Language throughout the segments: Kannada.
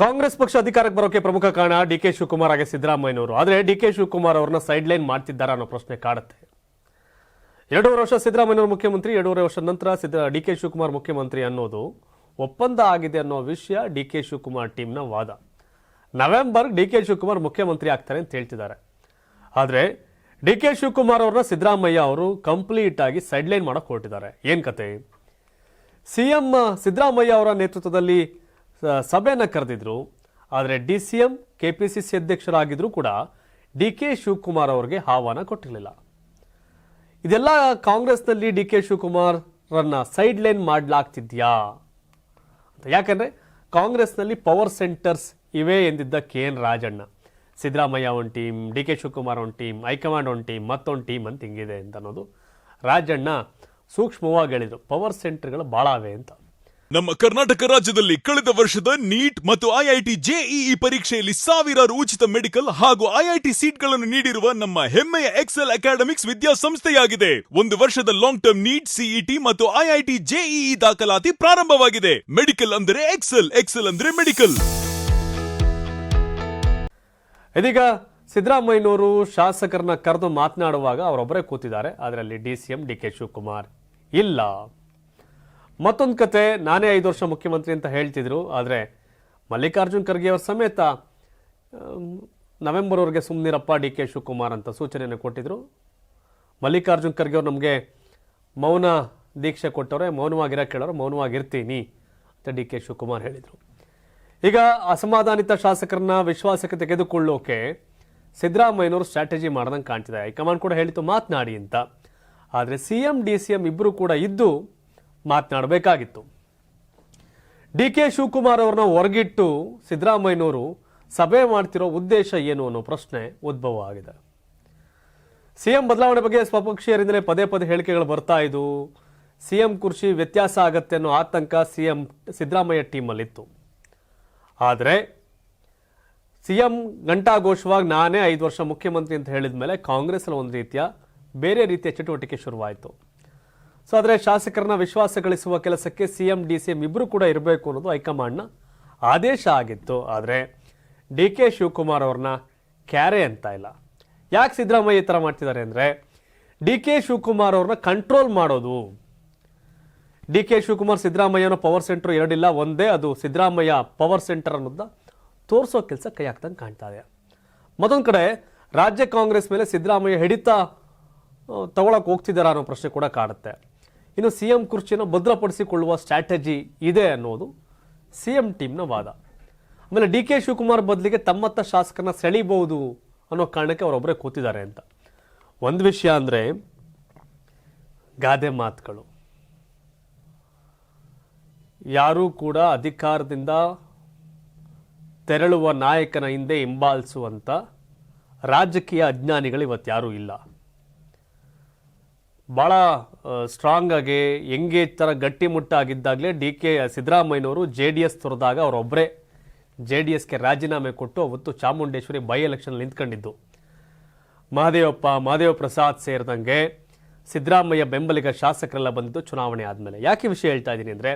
ಕಾಂಗ್ರೆಸ್ ಪಕ್ಷ ಅಧಿಕಾರಕ್ಕೆ ಬರೋಕೆ ಪ್ರಮುಖ ಕಾರಣ ಡಿ ಕೆ ಶಿವಕುಮಾರ್ ಹಾಗೆ ಸಿದ್ದರಾಮಯ್ಯನವರು. ಆದರೆ ಡಿ ಕೆ ಶಿವಕುಮಾರ್ ಅವ್ರನ್ನ ಸೈಡ್ ಲೈನ್ ಮಾಡ್ತಿದ್ದಾರಾ ಅನ್ನೋ ಪ್ರಶ್ನೆ ಕಾಡುತ್ತೆ. ಎರಡೂವರೆ ವರ್ಷ ಸಿದ್ದರಾಮಯ್ಯನವರು ಮುಖ್ಯಮಂತ್ರಿ, ಎರಡೂವರೆ ವರ್ಷದ ನಂತರ ಸಿದ್ದ ಡಿ ಕೆ ಶಿವಕುಮಾರ್ ಮುಖ್ಯಮಂತ್ರಿ ಅನ್ನೋದು ಒಪ್ಪಂದ ಆಗಿದೆ ಅನ್ನೋ ವಿಷಯ ಡಿ ಕೆ ಶಿವಕುಮಾರ್ ಟೀಮ್ನ ವಾದ. ನವೆಂಬರ್ ಡಿ ಕೆ ಶಿವಕುಮಾರ್ ಮುಖ್ಯಮಂತ್ರಿ ಆಗ್ತಾರೆ ಅಂತ ಹೇಳ್ತಿದ್ದಾರೆ. ಆದರೆ ಡಿ ಕೆ ಶಿವಕುಮಾರ್ ಅವ್ರನ್ನ ಸಿದ್ದರಾಮಯ್ಯ ಅವರು ಕಂಪ್ಲೀಟ್ ಆಗಿ ಸೈಡ್ ಲೈನ್ ಮಾಡೋಕೆ ಹೊರಟಿದ್ದಾರೆ. ಏನ್ ಕತೆ? ಸಿಎಂ, ಸಿದ್ದರಾಮಯ್ಯ ಅವರ ನೇತೃತ್ವದಲ್ಲಿ ಸಭೆಯನ್ನ ಕರೆದಿದ್ರು. ಆದರೆ D C M, K P C C ಅಧ್ಯಕ್ಷರಾಗಿದ್ದರೂ ಕೂಡ ಡಿ ಕೆ ಶಿವಕುಮಾರ್ ಅವರಿಗೆ ಆಹ್ವಾನ ಕೊಟ್ಟಿರಲಿಲ್ಲ. ಇದೆಲ್ಲ ಕಾಂಗ್ರೆಸ್ನಲ್ಲಿ ಡಿ ಕೆ ಶಿವಕುಮಾರ್ರನ್ನ ಸೈಡ್ ಲೈನ್ ಮಾಡಲಾಗ್ತಿದ್ಯಾ? ಅಂತ. ಯಾಕಂದರೆ ಕಾಂಗ್ರೆಸ್ನಲ್ಲಿ ಪವರ್ ಸೆಂಟರ್ಸ್ ಇವೆ ಎಂದಿದ್ದ ಕೆ ಎನ್ ರಾಜಣ್ಣ. ಸಿದ್ದರಾಮಯ್ಯ ಒಂದು ಟೀಮ್, ಡಿ ಕೆ ಶಿವಕುಮಾರ್ ಒಂದು ಟೀಮ್, ಹೈಕಮಾಂಡ್ ಒಂದು ಟೀಮ್, ಮತ್ತೊಂದು ಟೀಮ್ ಅಂತ ಹಿಂಗಿದೆ ಅಂತ ಅನ್ನೋದು ರಾಜಣ್ಣ ಸೂಕ್ಷ್ಮವಾಗಿ ಹೇಳಿದರು. ಪವರ್ ಸೆಂಟರ್ಗಳು ಭಾಳ ಅವೆ ಅಂತ. ನಮ್ಮ ಕರ್ನಾಟಕ ರಾಜ್ಯದಲ್ಲಿ ಕಳೆದ ವರ್ಷದ ನೀಟ್ ಮತ್ತು ಐಐಟಿ ಜೆಇಇ ಪರೀಕ್ಷೆಯಲ್ಲಿ ಸಾವಿರಾರು ಉಚಿತ ಮೆಡಿಕಲ್ ಹಾಗೂ ಐಐಟಿ ಸೀಟ್ಗಳನ್ನು ನೀಡಿರುವ ನಮ್ಮ ಹೆಮ್ಮೆಯ ಎಕ್ಸೆಲ್ ಅಕಾಡೆಮಿಕ್ಸ್ ವಿದ್ಯಾಸಂಸ್ಥೆಯಾಗಿದೆ. ಒಂದು ವರ್ಷದ ಲಾಂಗ್ ಟರ್ಮ್ ನೀಟ್ ಸಿಇಟಿ ಮತ್ತು ಐಐಟಿ ಜೆಇಇ ದಾಖಲಾತಿ ಪ್ರಾರಂಭವಾಗಿದೆ. ಮೆಡಿಕಲ್ ಅಂದರೆ ಎಕ್ಸೆಲ್ ಎಕ್ಸೆಲ್ ಅಂದ್ರೆ ಮೆಡಿಕಲ್. ಇದೀಗ ಸಿದ್ದರಾಮಯ್ಯನವರು ಶಾಸಕರನ್ನ ಕರೆದು ಮಾತನಾಡುವಾಗ ಅವರೊಬ್ಬರೇ ಕೂತಿದ್ದಾರೆ. ಅದರಲ್ಲಿ D C M D K Shivakumar ಇಲ್ಲ. ಮತ್ತೊಂದು ಕತೆ ನಾನೇ ಐದು ವರ್ಷ ಮುಖ್ಯಮಂತ್ರಿ ಅಂತ ಹೇಳ್ತಿದ್ರು, ಆದರೆ ಮಲ್ಲಿಕಾರ್ಜುನ್ ಖರ್ಗೆ ಅವರ ಸಮೇತ ನವೆಂಬರ್ವರೆಗೆ ಸುಮ್ಮನಿರಪ್ಪ ಡಿ ಕೆ ಶಿವಕುಮಾರ್ ಅಂತ ಸೂಚನೆಯನ್ನು ಕೊಟ್ಟಿದ್ರು. ಮಲ್ಲಿಕಾರ್ಜುನ್ ಖರ್ಗೆ ಅವರು ನಮಗೆ ಮೌನ ದೀಕ್ಷೆ ಕೊಟ್ಟವ್ರೆ, ಮೌನವಾಗಿರೋ ಕೇಳೋರು, ಮೌನವಾಗಿರ್ತೀನಿ ಅಂತ ಡಿ ಕೆ ಶಿವಕುಮಾರ್ ಹೇಳಿದರು. ಈಗ ಅಸಮಾಧಾನಿತ ಶಾಸಕರನ್ನ ವಿಶ್ವಾಸಕ್ಕೆ ತೆಗೆದುಕೊಳ್ಳೋಕೆ ಸಿದ್ದರಾಮಯ್ಯನವರು ಸ್ಟ್ರಾಟಜಿ ಮಾಡ್ದಂಗೆ ಕಾಣ್ತಿದೆ. ಹೈಕಮಾಂಡ್ ಕೂಡ ಹೇಳಿತು ಮಾತನಾಡಿ ಅಂತ. ಆದರೆ C M, D C M ಇಬ್ಬರು ಕೂಡ ಇದ್ದು ಮಾತನಾಡಬೇಕಾಗಿತ್ತು. ಡಿ ಕೆ ಶಿವಕುಮಾರ್ ಅವ್ರನ್ನ ಹೊರಗಿಟ್ಟು ಸಿದ್ದರಾಮಯ್ಯನವರು ಸಭೆ ಮಾಡ್ತಿರೋ ಉದ್ದೇಶ ಏನು ಅನ್ನೋ ಪ್ರಶ್ನೆ ಉದ್ಭವ ಆಗಿದೆ. ಸಿಎಂ ಬದಲಾವಣೆ ಬಗ್ಗೆ ಸ್ವಪಕ್ಷೀಯರಿಂದಲೇ ಪದೇ ಪದೇ ಹೇಳಿಕೆಗಳು ಬರ್ತಾ ಇದ್ದು, ಸಿಎಂ ಕುರ್ಚಿ ವ್ಯತ್ಯಾಸ ಆಗತ್ತೆ ಅನ್ನೋ ಆತಂಕ ಸಿಎಂ ಸಿದ್ದರಾಮಯ್ಯ ಟೀಮಲ್ಲಿತ್ತು. ಆದರೆ ಸಿಎಂ ಗಂಟಾ ಘೋಷವಾಗಿ ನಾನೇ ಐದು ವರ್ಷ ಮುಖ್ಯಮಂತ್ರಿ ಅಂತ ಹೇಳಿದ ಮೇಲೆ ಕಾಂಗ್ರೆಸ್ನ ಒಂದು ರೀತಿಯ ಬೇರೆ ರೀತಿಯ ಚಟುವಟಿಕೆ ಶುರುವಾಯಿತು. ಸೊ ಆದರೆ ಶಾಸಕರನ್ನ ವಿಶ್ವಾಸ ಗಳಿಸುವ ಕೆಲಸಕ್ಕೆ C M D C M ಇಬ್ಬರು ಕೂಡ ಇರಬೇಕು ಅನ್ನೋದು ಹೈಕಮಾಂಡ್ನ ಆದೇಶ ಆಗಿತ್ತು. ಆದರೆ ಡಿ ಕೆ ಶಿವಕುಮಾರ್ ಅವ್ರನ್ನ ಕ್ಯಾರೆ ಅಂತ ಇಲ್ಲ. ಯಾಕೆ ಸಿದ್ದರಾಮಯ್ಯ ಈ ಥರ ಮಾಡ್ತಿದ್ದಾರೆ ಅಂದರೆ ಡಿ ಕೆ ಶಿವಕುಮಾರ್ ಅವ್ರನ್ನ ಕಂಟ್ರೋಲ್ ಮಾಡೋದು. ಡಿ ಕೆ ಶಿವಕುಮಾರ್ ಸಿದ್ದರಾಮಯ್ಯನ ಪವರ್ ಸೆಂಟರ್ ಎರಡಿಲ್ಲ, ಒಂದೇ ಅದು ಸಿದ್ದರಾಮಯ್ಯ ಪವರ್ ಸೆಂಟರ್ ಅನ್ನೋದನ್ನ ತೋರಿಸೋ ಕೆಲಸ ಕೈ ಹಾಕ್ದಂಗೆ ಕಾಣ್ತಾ ಇದೆ. ಮತ್ತೊಂದು ಕಡೆ ರಾಜ್ಯ ಕಾಂಗ್ರೆಸ್ ಮೇಲೆ ಸಿದ್ದರಾಮಯ್ಯ ಹಿಡಿತ ತಗೊಳಕ್ಕೆ ಹೋಗ್ತಿದ್ದಾರಾ ಅನ್ನೋ ಪ್ರಶ್ನೆ ಕೂಡ ಕಾಡುತ್ತೆ. ಇನ್ನು ಸಿ ಎಂ ಕುರ್ಚಿಯನ್ನು ಭದ್ರಪಡಿಸಿಕೊಳ್ಳುವ ಸ್ಟ್ರಾಟಜಿ ಇದೆ ಅನ್ನೋದು ಸಿ ಎಂ ಟೀಮ್ನ ವಾದ. ಆಮೇಲೆ ಡಿ ಕೆ ಶಿವಕುಮಾರ್ ಬದಲಿಗೆ ತಮ್ಮತ್ತ ಶಾಸಕನ ಸೆಳೀಬಹುದು ಅನ್ನೋ ಕಾರಣಕ್ಕೆ ಅವರೊಬ್ಬರೇ ಕೂತಿದ್ದಾರೆ ಅಂತ. ಒಂದು ವಿಷಯ ಅಂದರೆ ಗಾದೆ ಮಾತುಗಳು. ಯಾರೂ ಕೂಡ ಅಧಿಕಾರದಿಂದ ತೆರಳುವ ನಾಯಕನ ಹಿಂದೆ ಹಿಂಬಾಲಿಸುವಂಥ ರಾಜಕೀಯ ಅಜ್ಞಾನಿಗಳು ಇವತ್ತು ಯಾರೂ ಇಲ್ಲ. ಭಾಳ ಸ್ಟ್ರಾಂಗ್ ಆಗಿ ಹೆಂಗೆ ಥರ ಗಟ್ಟಿಮುಟ್ಟಾಗಿದ್ದಾಗಲೇ ಡಿ ಕೆ ಸಿದ್ದರಾಮಯ್ಯನವರು ಜೆ ಡಿ ಎಸ್ ತೊರೆದಾಗ ಅವರೊಬ್ಬರೇ ಜೆ ಡಿ ಎಸ್ಗೆ ರಾಜೀನಾಮೆ ಕೊಟ್ಟು ಅವತ್ತು ಚಾಮುಂಡೇಶ್ವರಿ ಬೈ ಎಲೆಕ್ಷನ್ ನಿಂತ್ಕೊಂಡಿದ್ದು. ಮಹದೇವಪ್ಪ, ಮಹದೇವ ಪ್ರಸಾದ್ ಸೇರಿದಂಗೆ ಸಿದ್ದರಾಮಯ್ಯ ಬೆಂಬಲಿಗ ಶಾಸಕರೆಲ್ಲ ಬಂದಿದ್ದು ಚುನಾವಣೆ ಆದಮೇಲೆ. ಯಾಕೆ ವಿಷಯ ಹೇಳ್ತಾ ಇದ್ದೀನಿ ಅಂದರೆ,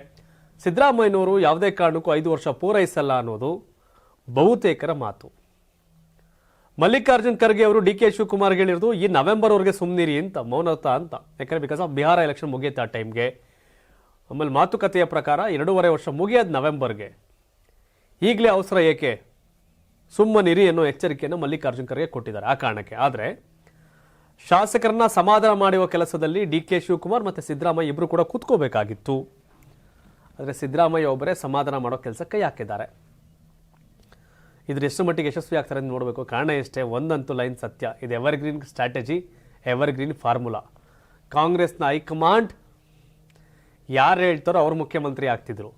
ಸಿದ್ದರಾಮಯ್ಯನವರು ಯಾವುದೇ ಕಾರಣಕ್ಕೂ ಐದು ವರ್ಷ ಪೂರೈಸಲ್ಲ ಅನ್ನೋದು ಬಹುತೇಕರ ಮಾತು. ಮಲ್ಲಿಕಾರ್ಜುನ್ ಖರ್ಗೆ ಅವರು ಡಿ ಕೆ ಶಿವಕುಮಾರ್ ಹೇಳಿರೋದು, ಈ ನವೆಂಬರ್ ನವೆಂಬರ್ವರೆಗೆ ಸುಮ್ಮನಿರಿ ಅಂತ, ಮೌನತ ಅಂತ. ಯಾಕಂದ್ರೆ ಬಿಕಾಸ್ ಆಫ್ ಬಿಹಾರ ಎಲೆಕ್ಷನ್ ಮುಗಿಯುತ್ತೆ ಆ ಟೈಮ್ಗೆ ಆಮೇಲೆ ಮಾತುಕತೆಯ ಪ್ರಕಾರ ಎರಡೂವರೆ ವರ್ಷ ಮುಗಿಯೋದು ನವೆಂಬರ್ಗೆ. ಈಗಲೇ ಅವಸರ ಏಕೆ? ಸುಮ್ಮನಿರಿ ಅನ್ನೋ ಎಚ್ಚರಿಕೆಯನ್ನು ಮಲ್ಲಿಕಾರ್ಜುನ್ ಖರ್ಗೆ ಕೊಟ್ಟಿದ್ದಾರೆ ಆ ಕಾರಣಕ್ಕೆ. ಆದರೆ, ಶಾಸಕರನ್ನ ಸಮಾಧಾನ ಮಾಡುವ ಕೆಲಸದಲ್ಲಿ ಡಿ ಕೆ ಶಿವಕುಮಾರ್ ಮತ್ತು ಸಿದ್ದರಾಮಯ್ಯ ಇಬ್ಬರು ಕೂಡ ಕೂತ್ಕೋಬೇಕಾಗಿತ್ತು. ಆದರೆ ಸಿದ್ದರಾಮಯ್ಯ ಒಬ್ಬರೇ ಸಮಾಧಾನ ಮಾಡೋ ಕೆಲಸ ಕೈ ಹಾಕಿದ್ದಾರೆ. ಇದ್ರ ಎಷ್ಟು ಮಟ್ಟಿಗೆ ಯಶಸ್ವಿ ಆಗ್ತಾರೆ ಅಂತ ನೋಡಬೇಕು. ಕಾರಣ ಎಷ್ಟೇ, ಒಂದಂತೂ ಲೈನ್ ಸತ್ಯ. ಇದು ಎವರ್ಗ್ರೀನ್ ಸ್ಟ್ರಾಟಜಿ ಎವರ್ಗ್ರೀನ್ ಫಾರ್ಮುಲಾ ಕಾಂಗ್ರೆಸ್ನ ಹೈಕಮಾಂಡ್ ಯಾರು ಹೇಳ್ತಾರೋ ಅವ್ರು ಮುಖ್ಯಮಂತ್ರಿ ಆಗ್ತಿದ್ರು.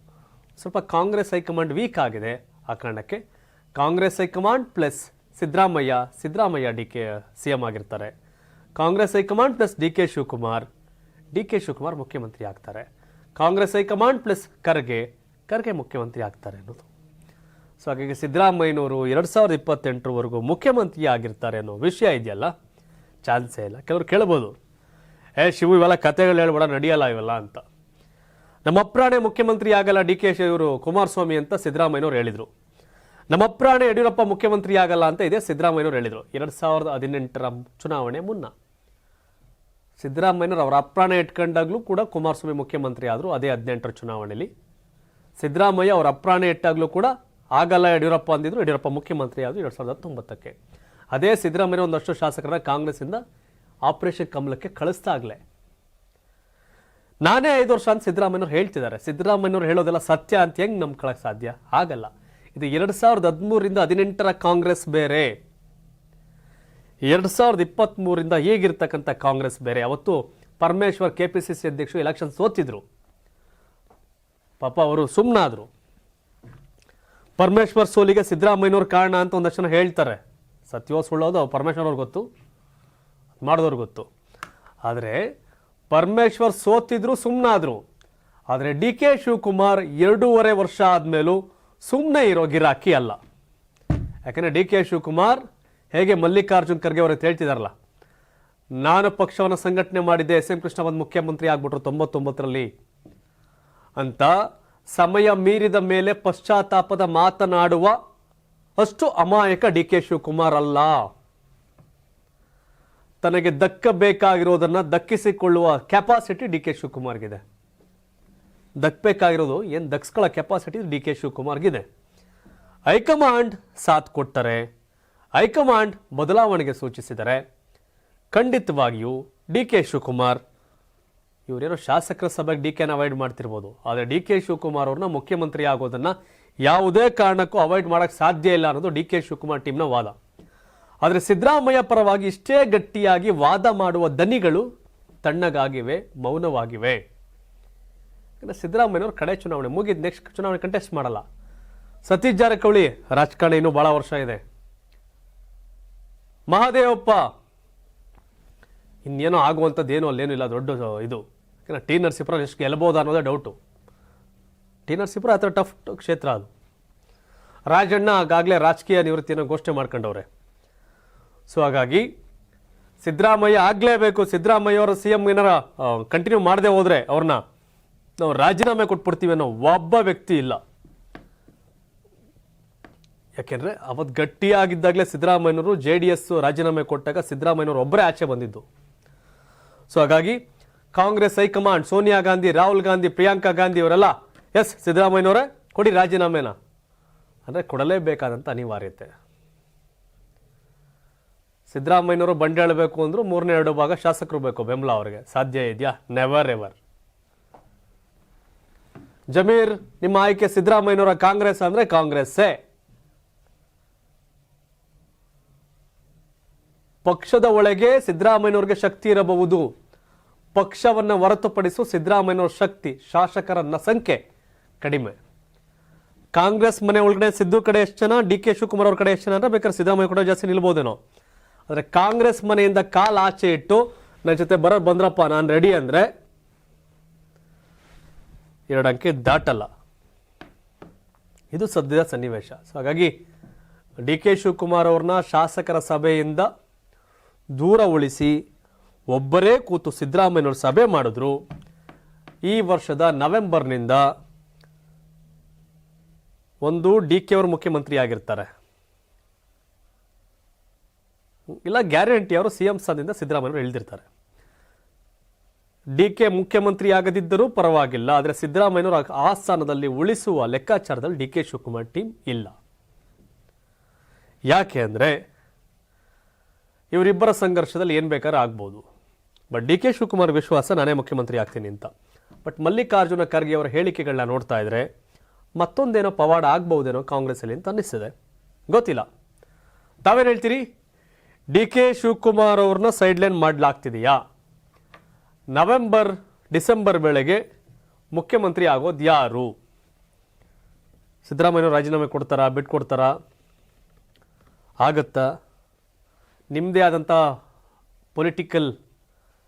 ಸ್ವಲ್ಪ ಕಾಂಗ್ರೆಸ್ ಹೈಕಮಾಂಡ್ ವೀಕ್ ಆಗಿದೆ ಆ ಕಾರಣಕ್ಕೆ Congress high command plus Siddaramaiah Siddaramaiah D K C M ಆಗಿರ್ತಾರೆ. Congress high command plus D K Shivakumar D K Shivakumar ಮುಖ್ಯಮಂತ್ರಿ ಆಗ್ತಾರೆ. Congress high command plus Kharge Kharge ಮುಖ್ಯಮಂತ್ರಿ ಆಗ್ತಾರೆ ಅನ್ನೋದು. ಸೊ ಹಾಗಾಗಿ ಸಿದ್ದರಾಮಯ್ಯನವರು ಎರಡು ಸಾವಿರದ ಇಪ್ಪತ್ತೆಂಟರವರೆಗೂ ಮುಖ್ಯಮಂತ್ರಿ ಆಗಿರ್ತಾರೆ ಅನ್ನೋ ವಿಷಯ ಇದೆಯಲ್ಲ? ಚಾನ್ಸೇ ಇಲ್ಲ. ಕೆಲವರು ಕೇಳ್ಬೋದು. ಏ ಶಿವು, ಇವೆಲ್ಲ ಕತೆಗಳು ಹೇಳ್ಬೇಡ, ನಡೆಯಲ್ಲ ಇವೆಲ್ಲ ಅಂತ. ನಮ್ಮ ಅಪ್ರಾಣೆ ಮುಖ್ಯಮಂತ್ರಿ ಆಗಲ್ಲ ಡಿ ಕೆ ಶಿವರು ಕುಮಾರಸ್ವಾಮಿ ಅಂತ ಸಿದ್ದರಾಮಯ್ಯನವರು ಹೇಳಿದರು. ನಮ್ಮ ಅಪ್ರಾಣೆ ಯಡಿಯೂರಪ್ಪ ಮುಖ್ಯಮಂತ್ರಿ ಆಗಲ್ಲ ಅಂತ ಇದೆ ಸಿದ್ದರಾಮಯ್ಯನವರು ಹೇಳಿದರು. ಎರಡು ಸಾವಿರದ ಹದಿನೆಂಟರ ಚುನಾವಣೆ ಮುನ್ನ. ಸಿದ್ದರಾಮಯ್ಯನವರು ಅವರ ಅಪ್ರಾಣೆ ಇಟ್ಕೊಂಡಾಗಲೂ ಕೂಡ ಕುಮಾರಸ್ವಾಮಿ ಮುಖ್ಯಮಂತ್ರಿ ಆದರು ಅದೇ ಹದಿನೆಂಟರ ಚುನಾವಣೆಯಲ್ಲಿ ಸಿದ್ದರಾಮಯ್ಯ ಅವರ ಅಪ್ರಾಣೆ ಇಟ್ಟಾಗಲೂ ಕೂಡ ಆಗಲ್ಲ ಯಡಿಯೂರಪ್ಪ ಅಂದಿದ್ರು, ಯಡಿಯೂರಪ್ಪ ಮುಖ್ಯಮಂತ್ರಿ ಆದರು ಎರಡು ಸಾವಿರದ ಹತ್ತೊಂಬತ್ತಕ್ಕೆ ಅದೇ ಸಿದ್ದರಾಮಯ್ಯ ಒಂದಷ್ಟು ಶಾಸಕರನ್ನ ಕಾಂಗ್ರೆಸ್ಸಿಂದ ಆಪರೇಷನ್ ಕಮಲಕ್ಕೆ ಕಳಿಸ್ತಾ ನಾನೇ ಐದು ವರ್ಷ ಅಂತ ಸಿದ್ದರಾಮಯ್ಯವ್ರು ಹೇಳ್ತಿದ್ದಾರೆ. ಸಿದ್ದರಾಮಯ್ಯವ್ರು ಹೇಳೋದೆಲ್ಲ ಸತ್ಯ ಅಂತ ಹೆಂಗ್ ನಂಬ್ಕೊಳ್ಳೋಕೆ ಸಾಧ್ಯ? ಆಗಲ್ಲ. ಇದು ಎರಡು ಸಾವಿರದ ಹದಿಮೂರಿಂದ ಹದಿನೆಂಟರ ಕಾಂಗ್ರೆಸ್ ಬೇರೆ. ಎರಡು ಸಾವಿರದ ಇಪ್ಪತ್ತ್ಮೂರಿಂದ ಈಗಿರ್ತಕ್ಕಂಥ ಕಾಂಗ್ರೆಸ್ ಬೇರೆ. ಅವತ್ತು Parameshwar K P C C ಅಧ್ಯಕ್ಷರು ಎಲೆಕ್ಷನ್ ಸೋತಿದ್ರು. ಪಾಪ ಅವರು ಸುಮ್ಮನಾದ್ರು ಪರಮೇಶ್ವರ್ ಸೋಲಿಗೆ ಸಿದ್ದರಾಮಯ್ಯನವ್ರು ಕಾರಣ ಅಂತ ಒಂದಷ್ಟು ಜನ ಹೇಳ್ತಾರೆ. ಸತ್ಯವೋ ಸುಳ್ಳೋದು ಪರಮೇಶ್ವರ್ ಅವ್ರಿಗೆ ಗೊತ್ತು. ಮಾಡಿದವ್ರಿಗೆ ಗೊತ್ತು. ಆದರೆ ಪರಮೇಶ್ವರ್ ಸೋತಿದ್ರು ಸುಮ್ಮನಾದ್ರು ಆದರೆ ಡಿ ಕೆ ಶಿವಕುಮಾರ್ ಎರಡೂವರೆ ವರ್ಷ ಆದಮೇಲೂ ಸುಮ್ಮನೆ ಇರೋ ಗಿರಾಕಿ ಅಲ್ಲ. ಯಾಕೆಂದರೆ ಡಿ ಕೆ ಶಿವಕುಮಾರ್ ಹೇಗೆ ಮಲ್ಲಿಕಾರ್ಜುನ್ ಖರ್ಗೆ ಅವರಿಗೆ ಹೇಳ್ತಿದಾರಲ್ಲ, ನಾನು ಪಕ್ಷವನ್ನು ಸಂಘಟನೆ ಮಾಡಿದ್ದೆ, ಎಸ್ ಎಂ ಕೃಷ್ಣ ಒಂದು ಮುಖ್ಯಮಂತ್ರಿ ಆಗ್ಬಿಟ್ರು ತೊಂಬತ್ತೊಂಬತ್ತರಲ್ಲಿ ಅಂತ ಸಮಯ ಮೀರಿದ ಮೇಲೆ ಪಶ್ಚಾತ್ತಾಪದ ಮಾತನಾಡುವ ಅಷ್ಟು ಅಮಾಯಕ ಡಿ ಕೆ ಶಿವಕುಮಾರ್ ಅಲ್ಲ. ತನಗೆ ದಕ್ಕಬೇಕಾಗಿರೋದನ್ನ ದಕ್ಕಿಸಿಕೊಳ್ಳುವ ಕೆಪಾಸಿಟಿ ಡಿ ಕೆ ಶಿವಕುಮಾರ್ಗಿದೆ. ದಕ್ಕಬೇಕಾಗಿರೋದು ಏನು ದಕ್ಸ್ಕೊಳ್ಳೋ ಕೆಪಾಸಿಟಿ ಡಿ ಕೆ ಶಿವಕುಮಾರ್ಗಿದೆ. ಹೈಕಮಾಂಡ್ ಸಾಥ್ ಕೊಟ್ಟರೆ, ಹೈಕಮಾಂಡ್ ಬದಲಾವಣೆಗೆ ಸೂಚಿಸಿದರೆ ಖಂಡಿತವಾಗಿಯೂ ಡಿ ಕೆ ಶಿವಕುಮಾರ್ ಇವರೇನೋ ಶಾಸಕರ ಸಭೆಗೆ ಡಿ ಕೆನ ಅವಾಯ್ಡ್ ಮಾಡ್ತಿರ್ಬೋದು. ಆದರೆ ಡಿ ಕೆ ಶಿವಕುಮಾರ್ ಅವ್ರನ್ನ ಮುಖ್ಯಮಂತ್ರಿ ಆಗೋದನ್ನ ಯಾವುದೇ ಕಾರಣಕ್ಕೂ ಅವಾಯ್ಡ್ ಮಾಡೋಕ್ಕೆ ಸಾಧ್ಯ ಇಲ್ಲ ಅನ್ನೋದು ಡಿ ಕೆ ಶಿವಕುಮಾರ್ ಟೀಮ್ನ ವಾದ. ಆದರೆ ಸಿದ್ದರಾಮಯ್ಯ ಪರವಾಗಿ ಇಷ್ಟೇ ಗಟ್ಟಿಯಾಗಿ ವಾದ ಮಾಡುವ ದನಿಗಳು ತಣ್ಣಗಾಗಿವೆ, ಮೌನವಾಗಿವೆ. ಯಾಕಂದರೆ ಕಡೆ ಚುನಾವಣೆ, ಮುಗಿದ ನೆಕ್ಸ್ಟ್ ಚುನಾವಣೆ ಕಂಟೆಸ್ಟ್ ಮಾಡಲ್ಲ. ಸತೀಶ್ ಜಾರಕಿಹೊಳಿ, ರಾಜಕಾರಣ ಇನ್ನೂ ಬಹಳ ವರ್ಷ ಇದೆ. ಮಹಾದೇವಪ್ಪ, ಇನ್ನೇನೋ ಆಗುವಂಥದ್ದು ಏನೂ ಅಲ್ಲೇನೂ ಇಲ್ಲ, ದೊಡ್ಡ ಇದು. ಯಾಕಂದ್ರೆ ಟಿ ನರಸೀಪುರ ಎಷ್ಟು ಗೆಲ್ಲಬೋದು ಅನ್ನೋದೇ ಡೌಟು ಟಿ ನರಸೀಪುರ ಆ ಥರ ಟಫ್ ಕ್ಷೇತ್ರ ಅದು. ರಾಜಣ್ಣ ಆಗಾಗಲೇ ರಾಜಕೀಯ ನಿವೃತ್ತಿಯನ್ನು ಘೋಷಣೆ ಮಾಡ್ಕೊಂಡವ್ರೆ. ಸೊ ಹಾಗಾಗಿ ಸಿದ್ದರಾಮಯ್ಯ ಆಗಲೇಬೇಕು. ಸಿದ್ದರಾಮಯ್ಯ ಅವರ ಸಿ ಎಂ ಏನಾರ ಕಂಟಿನ್ಯೂ ಮಾಡದೆ ಹೋದರೆ ಅವ್ರನ್ನ ನಾವು ರಾಜೀನಾಮೆ ಕೊಟ್ಬಿಡ್ತೀವಿ ಅನ್ನೋ ಒಬ್ಬ ವ್ಯಕ್ತಿ ಇಲ್ಲ. ಯಾಕೆಂದರೆ ಅವತ್ತು ಗಟ್ಟಿಯಾಗಿದ್ದಾಗಲೇ ಸಿದ್ದರಾಮಯ್ಯನವರು ಜೆ ಡಿ ಎಸ್ ರಾಜೀನಾಮೆ ಕೊಟ್ಟಾಗ ಸಿದ್ದರಾಮಯ್ಯನವರು ಒಬ್ಬರೇ ಆಚೆ ಬಂದಿದ್ದು. ಸೊ ಹಾಗಾಗಿ ಕಾಂಗ್ರೆಸ್ ಹೈಕಮಾಂಡ್, ಸೋನಿಯಾ ಗಾಂಧಿ, ರಾಹುಲ್ ಗಾಂಧಿ, ಪ್ರಿಯಾಂಕಾ ಗಾಂಧಿ ಅವರೆಲ್ಲ? ಎಸ್, ಸಿದ್ದರಾಮಯ್ಯನವರೇ, ಕೊಡಿ ರಾಜೀನಾಮೆನ. ಅಂದರೆ ಕೊಡಲೇಬೇಕಾದಂಥ ಅನಿವಾರ್ಯತೆ. ಸಿದ್ದರಾಮಯ್ಯನವರು ಬಂಡೇಳಬೇಕು ಅಂದ್ರು ಮೂರನೇ ಎರಡು ಭಾಗ ಶಾಸಕರು ಬೇಕು, ಬೆಂಬಲ ಅವರಿಗೆ. ಸಾಧ್ಯ ಇದೆಯಾ? ನೆವರ್ ಎವರ್ ಜಮೀರ್, ನಿಮ್ಮ ಆಯ್ಕೆ ಸಿದ್ದರಾಮಯ್ಯನವರ ಕಾಂಗ್ರೆಸ್ ಅಂದರೆ ಕಾಂಗ್ರೆಸ್ಸೇ. ಪಕ್ಷದ ಒಳಗೆ ಸಿದ್ದರಾಮಯ್ಯನವ್ರಿಗೆ ಶಕ್ತಿ ಇರಬಹುದು. ಪಕ್ಷವನ್ನು ಹೊರತುಪಡಿಸು ಸಿದ್ದರಾಮಯ್ಯನವ್ರ ಶಕ್ತಿ ಶಾಸಕರನ್ನ ಸಂಖ್ಯೆ ಕಡಿಮೆ. ಕಾಂಗ್ರೆಸ್ ಮನೆ ಒಳಗಡೆ ಸಿದ್ದು ಕಡೆ ಎಷ್ಟು ಜನ, ಡಿ ಕೆ ಶಿವಕುಮಾರ್ ಅವ್ರ ಕಡೆ ಎಷ್ಟು ಜನ ಅಂದ್ರೆ ಬೇಕಾದ್ರೆ ಸಿದ್ದರಾಮಯ್ಯ ಕೂಡ ಜಾಸ್ತಿ ನಿಲ್ಬೋದೇನೋ. ಆದರೆ ಕಾಂಗ್ರೆಸ್ ಮನೆಯಿಂದ ಕಾಲ್ ಆಚೆ ಇಟ್ಟು ನನ್ನ ಜೊತೆ ಬರೋ ಬಂದ್ರಪ್ಪ, ನಾನು ರೆಡಿ ಅಂದ್ರೆ ಎರಡು ಅಂಕೆ ದಾಟಲ್ಲ. ಇದು ಸದ್ಯದ ಸನ್ನಿವೇಶ. ಸೊ ಹಾಗಾಗಿ ಡಿ ಕೆ ಶಿವಕುಮಾರ್ ಅವ್ರನ್ನ ಶಾಸಕರ ಸಭೆಯಿಂದ ದೂರ ಉಳಿಸಿ ಒಬ್ಬರೇ ಕೂತು ಸಿದ್ದರಾಮಯ್ಯನವರು ಸಭೆ ಮಾಡಿದ್ರು. ಈ ವರ್ಷದ ನವೆಂಬರ್ನಿಂದ ಒಂದು ಡಿ ಕೆ ಅವರು ಮುಖ್ಯಮಂತ್ರಿ ಆಗಿರ್ತಾರೆ. ಇಲ್ಲ, ಗ್ಯಾರಂಟಿ ಅವರು ಸಿ ಎಂ ಸ್ಥಾನದಿಂದ ಸಿದ್ದರಾಮಯ್ಯವರು ಇಳಿದಿರ್ತಾರೆ. ಡಿ ಕೆ ಮುಖ್ಯಮಂತ್ರಿ ಆಗದಿದ್ದರೂ ಪರವಾಗಿಲ್ಲ, ಆದರೆ ಸಿದ್ದರಾಮಯ್ಯನವರು ಆ ಸ್ಥಾನದಲ್ಲಿ ಉಳಿಸುವ ಲೆಕ್ಕಾಚಾರದಲ್ಲಿ ಡಿ ಕೆ ಶಿವಕುಮಾರ್ ಟೀಮ್ ಇಲ್ಲ. ಯಾಕೆ ಅಂದರೆ ಇವರಿಬ್ಬರ ಸಂಘರ್ಷದಲ್ಲಿ ಏನು ಬೇಕಾದ್ರೂ ಆಗ್ಬೋದು. ಬಟ್ ಡಿ ಕೆ ಶಿವಕುಮಾರ್ ವಿಶ್ವಾಸ ನಾನೇ ಮುಖ್ಯಮಂತ್ರಿ ಆಗ್ತೀನಿ ಅಂತ. ಬಟ್ ಮಲ್ಲಿಕಾರ್ಜುನ ಖರ್ಗೆ ಅವರ ಹೇಳಿಕೆಗಳನ್ನ ನೋಡ್ತಾ ಇದ್ರೆ, ಮತ್ತೊಂದೇನೋ ಪವಾಡ ಆಗ್ಬಹುದೇನೋ ಕಾಂಗ್ರೆಸ್ಸಲ್ಲಿ ಅಂತ ಅನ್ನಿಸ್ತಿದೆ. ಗೊತ್ತಿಲ್ಲ. ತಾವೇನು ಹೇಳ್ತೀರಿ? ಡಿ ಕೆ ಶಿವಕುಮಾರ್ ಅವ್ರನ್ನ ಸೈಡ್ಲೈನ್ ಮಾಡಲಾಗ್ತಿದೆಯಾ? ನವೆಂಬರ್ ಡಿಸೆಂಬರ್ ವೇಳೆಗೆ ಮುಖ್ಯಮಂತ್ರಿ ಆಗೋದು ಯಾರು? ಸಿದ್ದರಾಮಯ್ಯ ರಾಜೀನಾಮೆ ಕೊಡ್ತಾರಾ ಬಿಟ್ಕೊಡ್ತಾರಾ ಆಗತ್ತಾ? ನಿಮ್ಮದೇ ಆದಂಥ ಪೊಲಿಟಿಕಲ್